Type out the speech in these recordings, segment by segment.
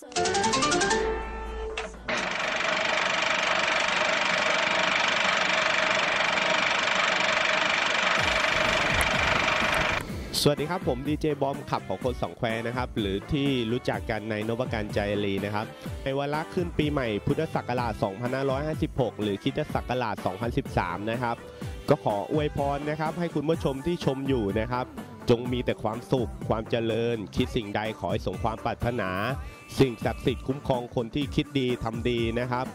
สวัสดีครับ ผมดีเจบอมขับของคนสองแควนะครับ หรือที่รู้จักกันในนวการใจรีนะครับ ในวันละขึ้นปีใหม่พุทธศักราช 2556 หรือคิดศักราช 2013 นะครับ ก็ขออวยพรนะครับ ให้คุณผู้ชมที่ชมอยู่นะครับ จงมีแต่ความสุข ความเจริญ คิดสิ่งใดขอให้สมความปรารถนา สิ่งศักดิ์สิทธิ์คุ้มครองคนที่คิดดีทำดีนะครับ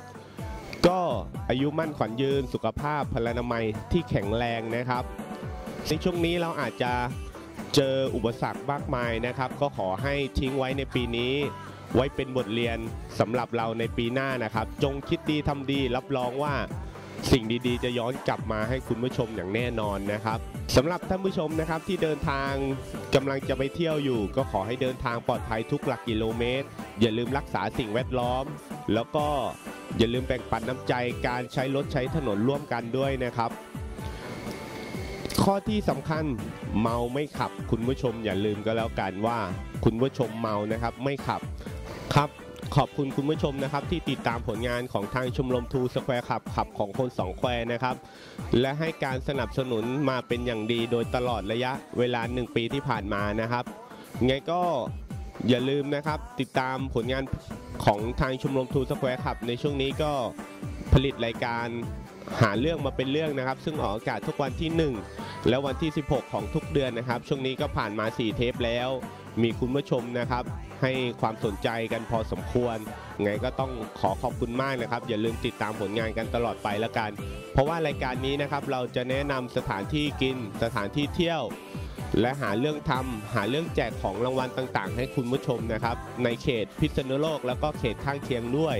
ก็อายุมั่นขวัญยืนสุขภาพพลานามัยที่แข็งแรงนะครับในช่วงนี้เราอาจจะเจออุปสรรคมากมายนะครับ ก็ขอให้ทิ้งไว้ในปีนี้ ไว้เป็นบทเรียนสำหรับเราในปีหน้านะครับ จงคิดดีทำดีรับรองว่า สิ่งดีๆ จะย้อนกลับมาให้คุณผู้ชมอย่างแน่นอนนะครับสำหรับท่านผู้ชมนะครับที่เดินทางกำลังจะไปเที่ยวอยู่ ก็ขอให้เดินทางปลอดภัยทุกหลักกิโลเมตร อย่าลืมรักษาสิ่งแวดล้อม แล้วก็อย่าลืมแบ่งปันน้ำใจการใช้รถใช้ถนนร่วมกันด้วยนะครับ ข้อที่สำคัญเมาไม่ขับ คุณผู้ชมอย่าลืมก็แล้วกันว่า คุณผู้ชมเมานะครับไม่ขับครับ ขอบคุณคุณผู้ชมนะครับที่ติดตามผลงานของทางชมรมทูสแควร์ขับขับของคนสองแควร์นะครับและให้การสนับสนุนมาเป็นอย่างดีโดยตลอดระยะเวลา 1 ปีที่ผ่านมานะครับไงก็อย่าลืมนะครับติดตามผลงานของทางชมรมทูสแควร์ขับในช่วงนี้ก็ผลิตรายการหาเรื่องมาเป็นเรื่องนะครับ ซึ่งออกอากาศทุกวันที่ 1 และวันที่ 16 ของทุกเดือนนะครับ ช่วงนี้ก็ผ่านมา 4 เทปแล้ว มีคุณผู้ชมนะครับ ให้ความสนใจกันพอสมควร ไงก็ต้องขอขอบคุณมากนะครับ อย่าลืมติดตามผลงานกันตลอดไปแล้วกัน เพราะว่ารายการนี้นะครับเราจะแนะนำสถานที่กินสถานที่เที่ยว และหาเรื่องทำหาเรื่องแจกของรางวัลต่างๆ ให้คุณผู้ชมนะครับ ในเขตพิษณุโลกแล้วก็เขตข้างเคียงด้วย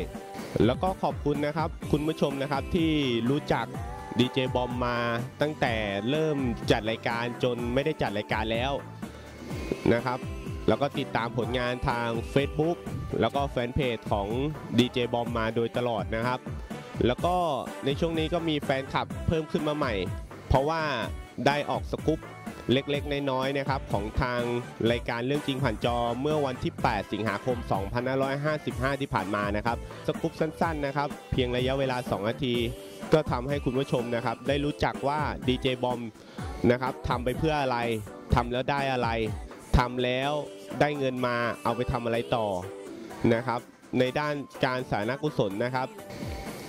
แล้วก็ขอบคุณนะครับ คุณผู้ชมนะครับที่รู้จักดีเจบอมมาตั้งแต่เริ่มจัดรายการจนไม่ได้จัดรายการแล้วนะครับ แล้วก็ติดตามผลงานทาง Facebook แล้วก็แฟนเพจของ DJ บอมมาโดยตลอดนะครับ แล้วก็ในช่วงนี้ก็มีแฟนคลับเพิ่มขึ้นมาใหม่ เพราะว่าได้ออกสกุปเล็กๆ น้อยๆนะครับของทางรายการเรื่องจริงผ่านจอเมื่อวันที่ 8 สิงหาคม 2555 ที่ผ่านมานะครับสกุปสั้นๆนะครับ เพียงระยะเวลา 2 นาที ก็ทำให้คุณผู้ชมนะครับ ได้รู้จักว่า DJ บอมนะครับทำไปเพื่ออะไรทำแล้วได้อะไร ทำแล้วได้เงินมาเอาไปทำอะไรต่อนะครับ ในด้านการสาธารณกุศลนะครับ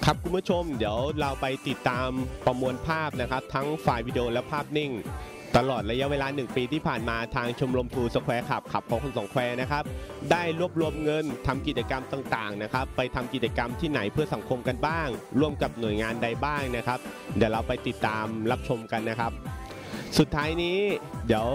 ครับคุณผู้ชมเดี๋ยวเราไปติดตามประมวลภาพนะครับ ทั้งฝ่ายวิดีโอและภาพนิ่ง ตลอดระยะเวลา 1 ปีที่ผ่านมาทางชมรมทูสแควร์ขับขับของคนสองแควร์นะครับ ได้รวบรวมเงินทำกิจกรรมต่างๆนะครับ ไปทำกิจกรรมที่ไหนเพื่อสังคมกันบ้าง ร่วมกับหน่วยงานใดบ้างนะครับ เดี๋ยวเราไปติดตามรับชมกันนะครับ สุดท้ายนี้เดี๋ยว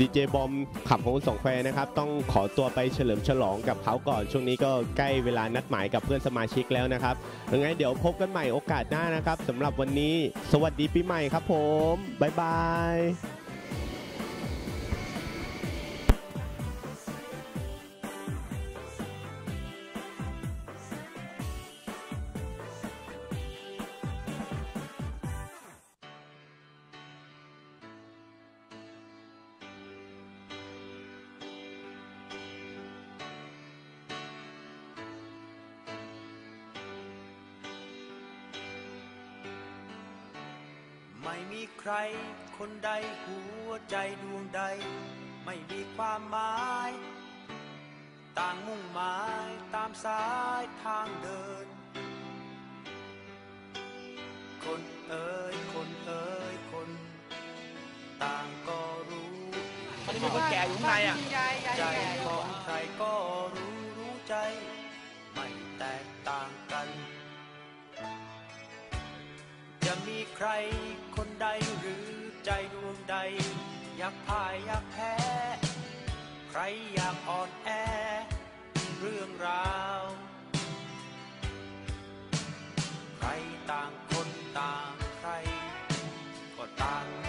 ดีเจบอมขับของคนสองแควนะครับ ต้องขอตัวไปเฉลิมฉลองกับเขาก่อน ช่วงนี้ก็ใกล้เวลานัดหมายกับเพื่อนสมาชิกแล้วนะครับยังไงเดี๋ยวพบกันใหม่โอกาสหน้านะครับสำหรับวันนี้ สวัสดีปีใหม่ครับผม บ๊ายบาย ไม่มีใคร คนใดหัวใจดวงใด ไม่มีความหมาย ต่างมุ่งหมายตามสายทางเดิน คนเอ่ยคนเอ่ยคน ต่างก็รู้มันจะมีคนแก่อยู่ข้างในอะใจของใคร จะมีใครคนใดหรือใจดวงใด อยากพ่ายอยากแพ้ ใครอยากอ่อนแอ เรื่องราว ใครต่างคนต่างใคร ก็ต่าง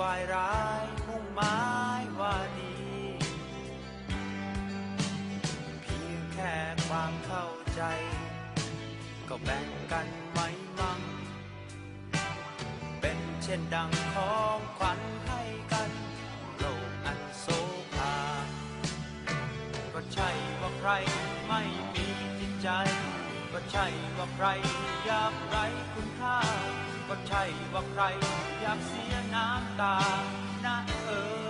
วายร้ายมุ่งหมายว่าดี เพียงแค่ความเข้าใจ ก็แบ่งกันไม่มั่ง เป็นเช่นดังของขวัญให้กัน โลกอันโซภาก็ใช่ว่าใครไม่มีจิตใจ ก็ใช่ว่าใครยากไรคุณค่า ก็ใช่ว่าใครอยากเสียน้ำตานะเออ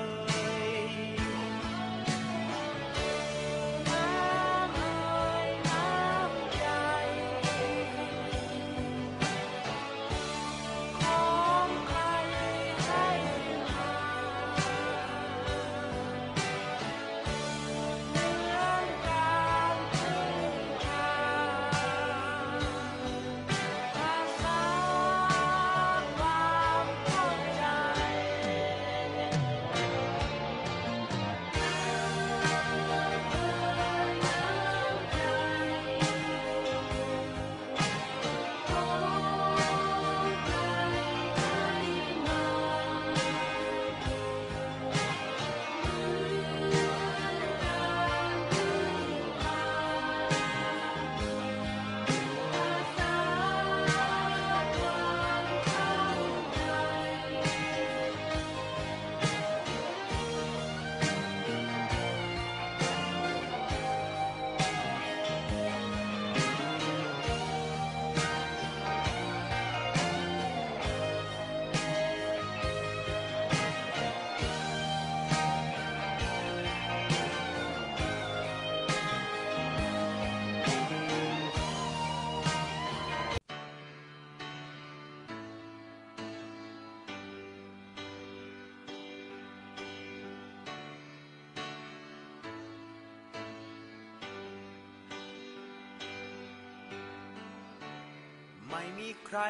ไม่มีใคร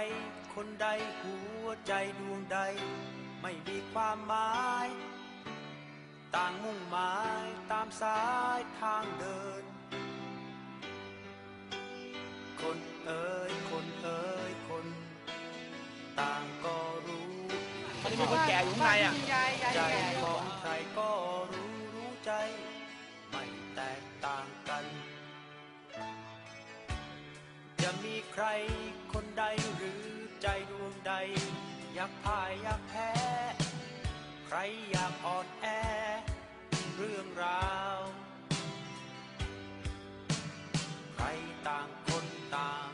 คนใดหัวใจดวงใด ไม่มีความหมาย ต่างมุ่งหมายตามสายทางเดิน คนเอ่ยคนเอ่ยคน ต่างก็รู้ตอนนี้มีคนแก่อยู่ข้างในอะ ยายยายใจแก่ของใครก็รู้รู้ใจ ไม่แตกต่างกัน จะมีใคร อยากพ่ายอยากแพ้ ใครอยากอ่อนแอ เรื่องราว ใครต่างคนต่าง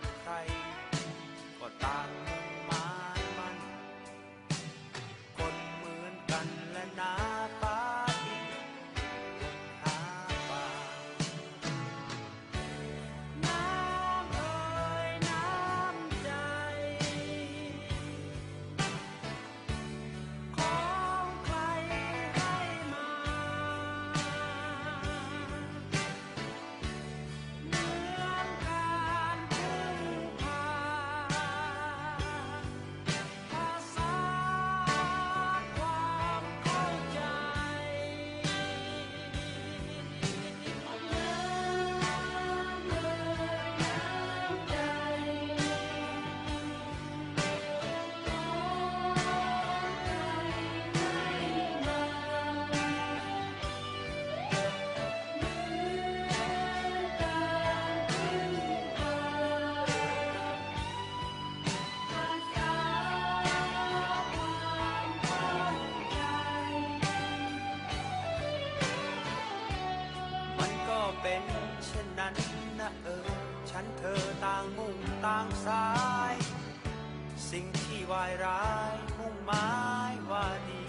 สิ่งที่วายร้ายมุ่งหมายว่าดี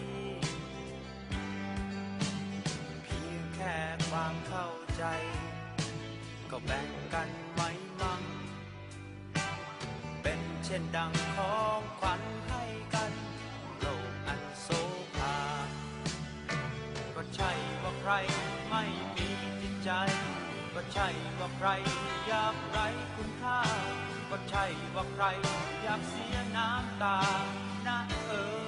เพียงแค่ความเข้าใจ ก็แบ่งกันไม่มั่ง เป็นเช่นดังขอ ใช่ว่าใครอยากไรคุณค่า ก็ใช่ว่าใครอยากเสียน้ำตานะเออ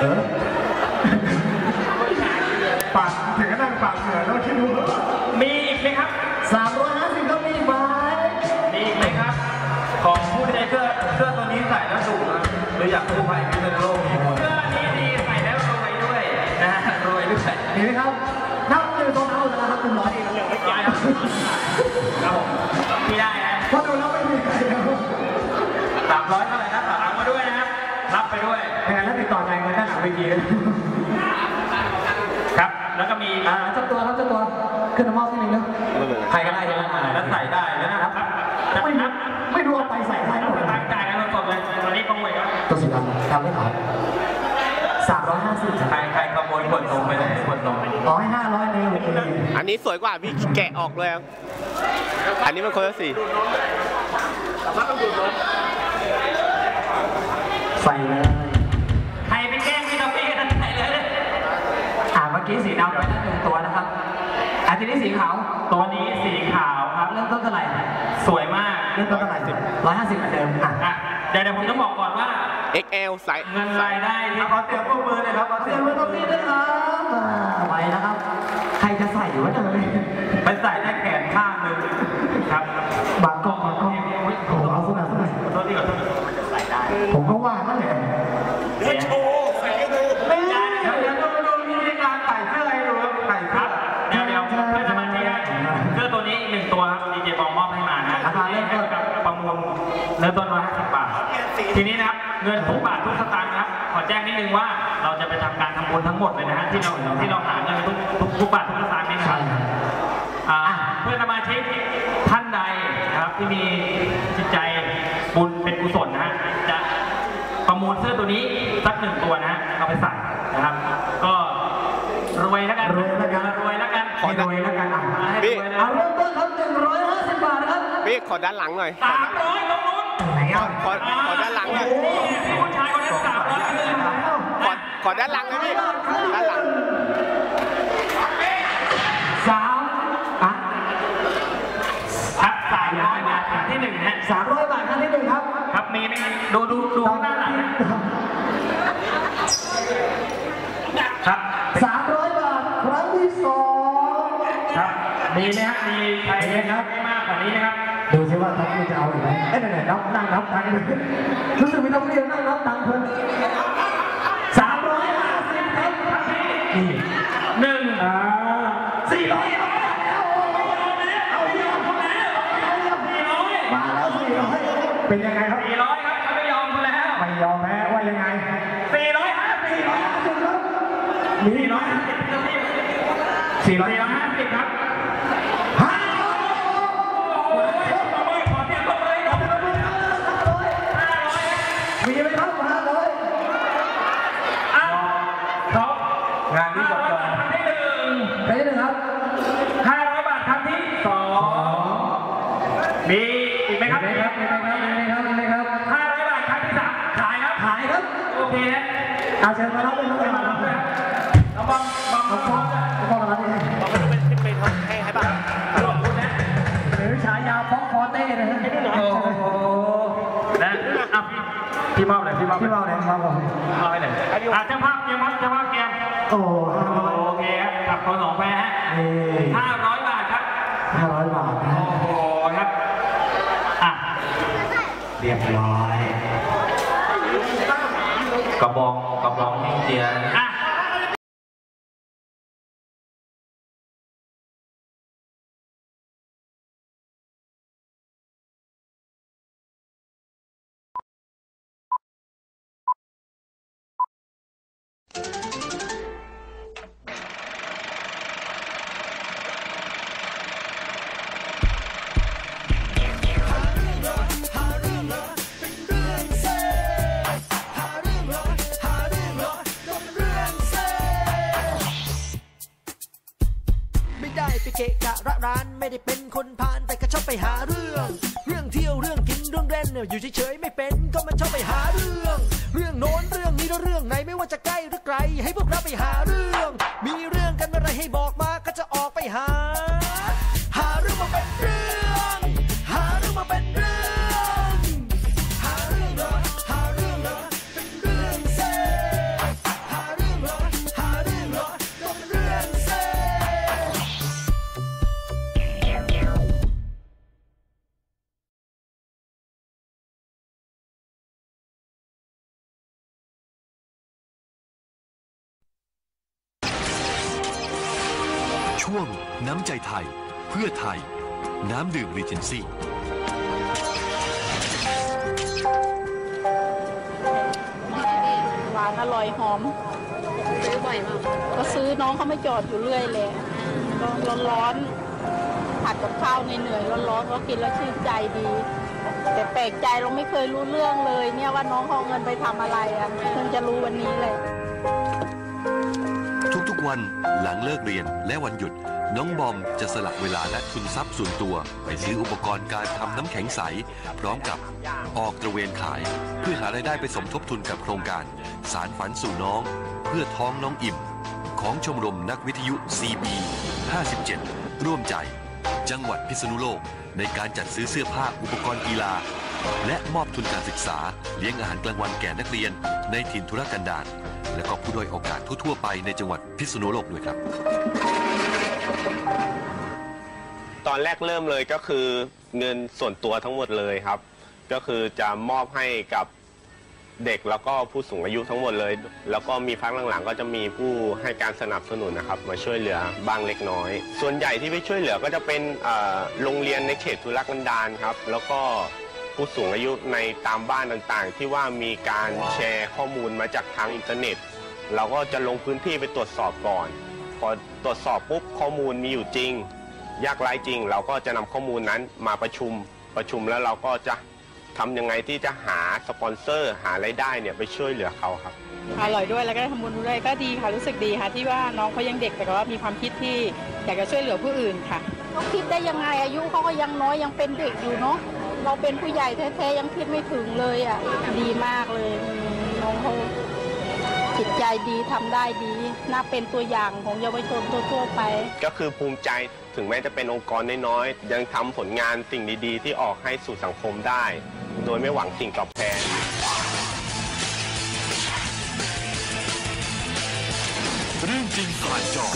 เออปากถึงก็นั่งปากเหงื่อแล้วคิดดูมีอีกไหมครับสาม ด้วยยังไงแล้วติดต่อใจเงินด้านหลังเวทีครับ แล้วก็มีอ่าเจ้าตัวครับเจ้าตัวขึ้นมามอบที่หนึ่งเนอะไม่เป็นไรใครก็ได้ใช่ไหมแล้วใส่ได้แล้วนะครับไม่รู้ไม่รู้เอาไปใส่ใครหมดตั้งใจกันสดเลยวันนี้ขโมยครับตัวสีดำทำไม่ขายสามร้อยห้าสิบใครใครขโมยขวดนมไปไหนขวดนมร้อยห้าร้อยเลยโอเคอันนี้สวยกว่าพี่แกะออกเลยครับอันนี้มันคนละสีใส่เลย ใครไปแกล้งพี่ท็อฟฟี่กันใส่เลย อ่าเมื่อกี้สีดำไปแล้วหนึ่งตัวนะครับ อันทีนี้สีขาวตัวนี้สีขาวครับ เริ่มต้นเท่าไหร่สวยมากเริ่มต้นเท่าไหร่ร้อยห้าสิบเหมือนเดิมอะอะเดี๋ยวเดี๋ยวผมจะบอกก่อนว่า XL ไซส์เงินรายได้ที่ขอเสียงปรบมือเลยครับขอเสียงปรบมือด้วยครับอ่าไปนะครับ ใครจะใส่วะเนยไปใส่ได้แขนข้าง แจ้งนิดนึงว่าเราจะไปทำการทำบุญทั้งหมดเลยนะฮะที่เราที่เราหาเงินทุกทุกทุกบาททุกสตางค์นี่นะคใช่รับครับอ่าเพื่อนสมาชิกท่านใดนะครับที่มีจิตใจบุญเป็นกุศลนะฮะจะประมูลเสื้อตัวนี้สักหนึ่งตัวนะฮะเอาไปใส่นะครับ ก็รวยแล้วกันรวยแล้วกันรวยแล้วกันขอรวยแล้วกันอะให้พี่รวยนะเอาเริ่มต้นครับหนึ่งร้อยห้าสิบบาทนะครับพี่ขอด้านหลังหน่อยสามร้อยตรงนู้นไหนอะขอขอด้านหลังหน่อย ขอขอด้านหลังเลยพี่ด้านหลังสามอะครับสามร้อยบาทครั้งที่หนึ่งนะสามร้อยบาทครั้งที่หนึ่งครับ ครับมีไหมดูดูดูข้างหน้าหลังนะครับสามร้อยบาทครั้งที่สองครับมีไหมครับมีใครไหมครับไม่มากกว่านี้นะครับ ดูสิว่าทัพพี่จะเอาอีกไหมเอ้ยไหนๆนับนั่งนับตังค์เลยรู้สึกมีทัพพี่นั่งนับตังค์เพิ่นสามร้อยห้าสิบครับนี่หนึ่งอ่าสี่ร้อยเอาแล้วเอาเยอะเอาเยอะเอาเยอะสี่ร้อยมาแล้วสี่ร้อยเป็นยังไงครับสี่ร้อยครับเขาไม่ยอมคุณแล้วไม่ยอมแพ้ว่ายังไงสี่ร้อยห้าสิบสี่ร้อยห้าสิบครับมีร้อยห้าสิบสี่ร้อยสี่ร้อยห้าสิบครับ ฟอเต้นะฮะโอ้โหนะอะพี่พี่มอบเลยพี่มอบที่เราเนี่ยครับผมมอบให้เลยอะเจ้าภาพเตรียมครับเจ้าภาพเตรียมโอ้ห้าร้อยโอเคครับขับคนสองแพรฮะนี่ห้าร้อยบาทครับห้าร้อยบาทนะโอ้โหครับอะเรียบร้อยกระบองกระบองเจียอะ ใจไทย เพื่อไทย น้ำดื่มรีเจนซี่หวานอร่อยหอมซื้อบ่อยมากก็ซื้อน้องเขาไม่จอดอยู่เรื่อยเลยร้อนร้อนๆผัดกับข้าวเหนื่อยๆร้อนๆก็กินแล้วชื่นใจดี แต่แปลกใจเราไม่เคยรู้เรื่องเลย เนี่ยว่าน้องเขาเอาเงินไปทำอะไรอะเพิ่งจะรู้วันนี้เลย ทุกๆวันหลังเลิกเรียนและวันหยุด น้องบอมจะสละเวลาและทุนทรัพย์ส่วนตัว ไปซื้ออุปกรณ์การทำน้ำแข็งใส พร้อมกับออกตระเวนขาย เพื่อหารายได้ไปสมทบทุนกับโครงการ สารฝันสู่น้อง เพื่อท้องน้องอิ่ม ของชมรมนักวิทยุ CB 57 ร่วมใจ จังหวัดพิษณุโลก ในการจัดซื้อเสื้อผ้าอุปกรณ์กีฬา และมอบทุนการศึกษา เลี้ยงอาหารกลางวันแก่นักเรียน ในถิ่นธุรกันดารและก็ผู้ด้อยโอกาสทั่วๆไปในจังหวัดพิษณุโลกด้วยครับ ตอนแรกเริ่มเลยก็คือเงินส่วนตัวทั้งหมดเลยครับ ก็คือจะมอบให้กับเด็กแล้วก็ผู้สูงอายุทั้งหมดเลย แล้วก็มีพักหลังๆ ก็จะมีผู้ให้การสนับสนุนนะครับ มาช่วยเหลือบ้างเล็กน้อย ส่วนใหญ่ที่ไปช่วยเหลือก็จะเป็นโรงเรียนในเขตทุรกันดารครับ แล้วก็ผู้สูงอายุในตามบ้านต่างๆ ที่ว่ามีการแชร์ข้อมูลมาจากทางอินเทอร์เน็ต เราก็จะลงพื้นที่ไปตรวจสอบก่อน อตรวจสอบปุ๊บข้อมูลมีอยู่จริง ยากไร้จริง เราก็จะนำข้อมูลนั้นมาประชุมประชุมแล้วเราก็จะทำยังไงที่จะหาสปอนเซอร์ หารายได้เนี่ยไปช่วยเหลือเขาครับอร่อยด้วยแล้วก็ได้ทำบุญด้วยก็ดีค่ะรู้สึกดีค่ะ ที่ว่าน้องเขายังเด็กแต่ก็ว่ามีความคิดที่อยากจะช่วยเหลือผู้อื่นค่ะเขาคิดได้ยังไงอายุเขาก็ยังน้อยยังเป็นเด็กอยู่เนาะเราเป็นผู้ใหญ่แท้ๆยังคิดไม่ถึงเลยอะดีมากเลยอืมน้องเขา จิตใจดีทำได้ดีน่าเป็นตัวอย่างของเยาวชนทั่วๆไป ก็คือภูมิใจถึงแม้จะเป็นองค์กรน้อยๆยังทำผลงานสิ่งดีๆ ที่ออกให้สู่สังคมได้ โดยไม่หวังสิ่งตอบแทนเรื่องจริงผ่านจอ